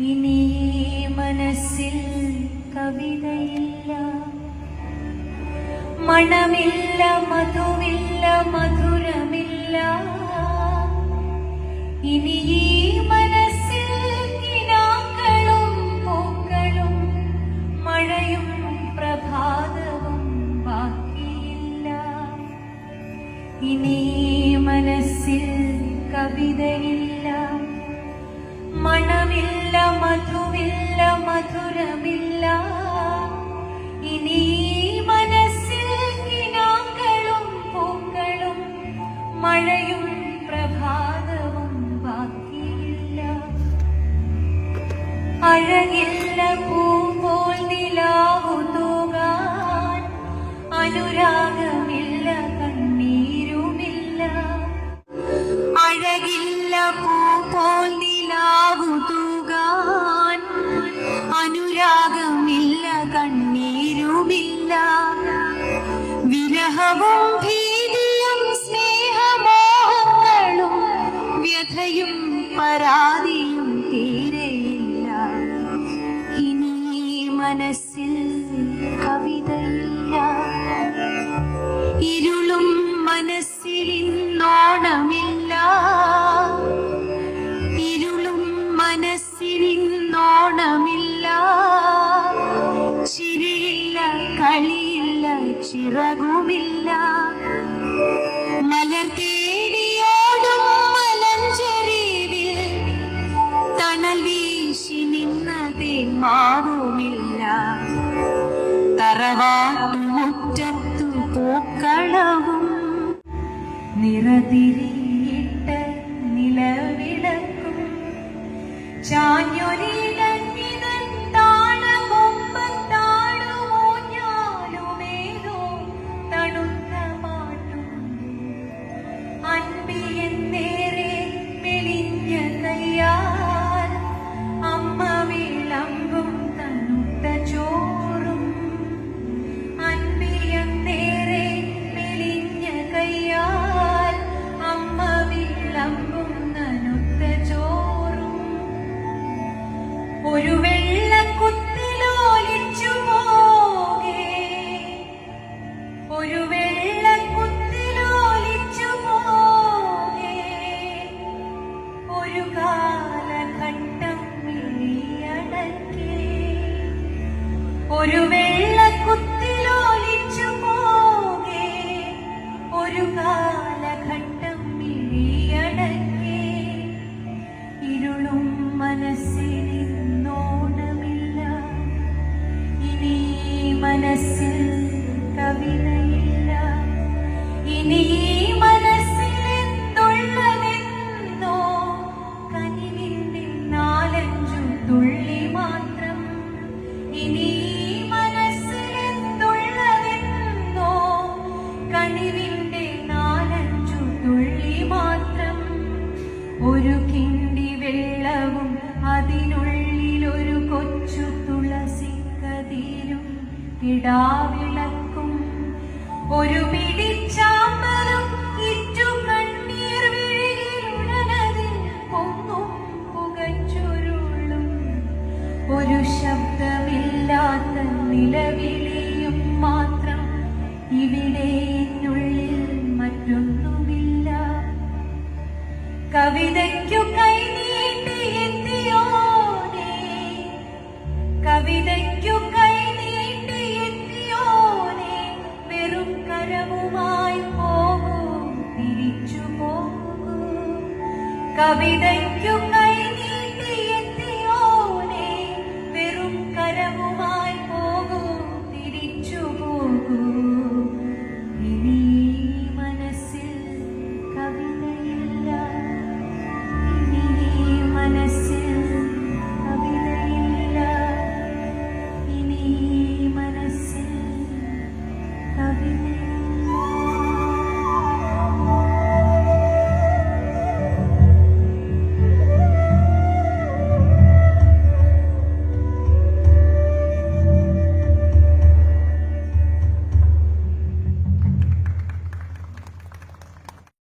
ഇനി മനസ്സിൽ കവിതയില്ല. മണമില്ല മധുവില്ല മധുരമില്ല. ഇനി മണമില്ല മധുവില്ല മധുരമില്ല. ഇനി മനസ്സിൽ കിനാക്കളും പൂക്കളും മഴയും പ്രഭാതവും ബാക്കിയില്ല. അഴകില്ല പൂപോൽ നിലാവു തൂകാൻ കണ്ണീരുമില്ല വിരഹവും ഭീതിയും സ്നേഹമോഹങ്ങളും വ്യഥയും പരാതിയും തീരെയില്ല. ഇനി മനസ്സിൽ കവിതയില്ല. ഇരുളും ചിറകുമില്ല മലർ തേടിയോടും മലഞ്ചെരിവിൽ തണൽ വീശി നിന്നതേ മാറുമില്ല. തറവാട്ടുമുറ്റത്തു പൂക്കളവും നിറതിരിയിട്ട് നിലവിളക്കും. ചാഞ്ഞൊരിടങ്ങിതൻ ഒരു വെള്ളക്കുത്തിലോലിച്ചു പോകേ. ഒരു കാലഘട്ടം മിഴിയടക്കേ ഇരുളും മനസ്സിൽ ഇനി മനസ്സിൽ തുള്ളി ഇനി നാലഞ്ചു തുള്ളി കൊച്ചു ഇടാവിളക്കും. ഒരു പിടിച്ചാമ്പലും നിലവിളിയും മാത്രം ഇവിടെ എന്നുള്ളിൽ മറ്റൊന്നുമില്ല. കവിതയ്ക്കു കൈനീട്ടി എത്തിയോനേ. കവിതയ്ക്കു കൈനീട്ടി എത്തിയോനേ. വെറും കരവുമായി പോകും തിരിച്ചു പോകും. കവിതയ്ക്കു കൈ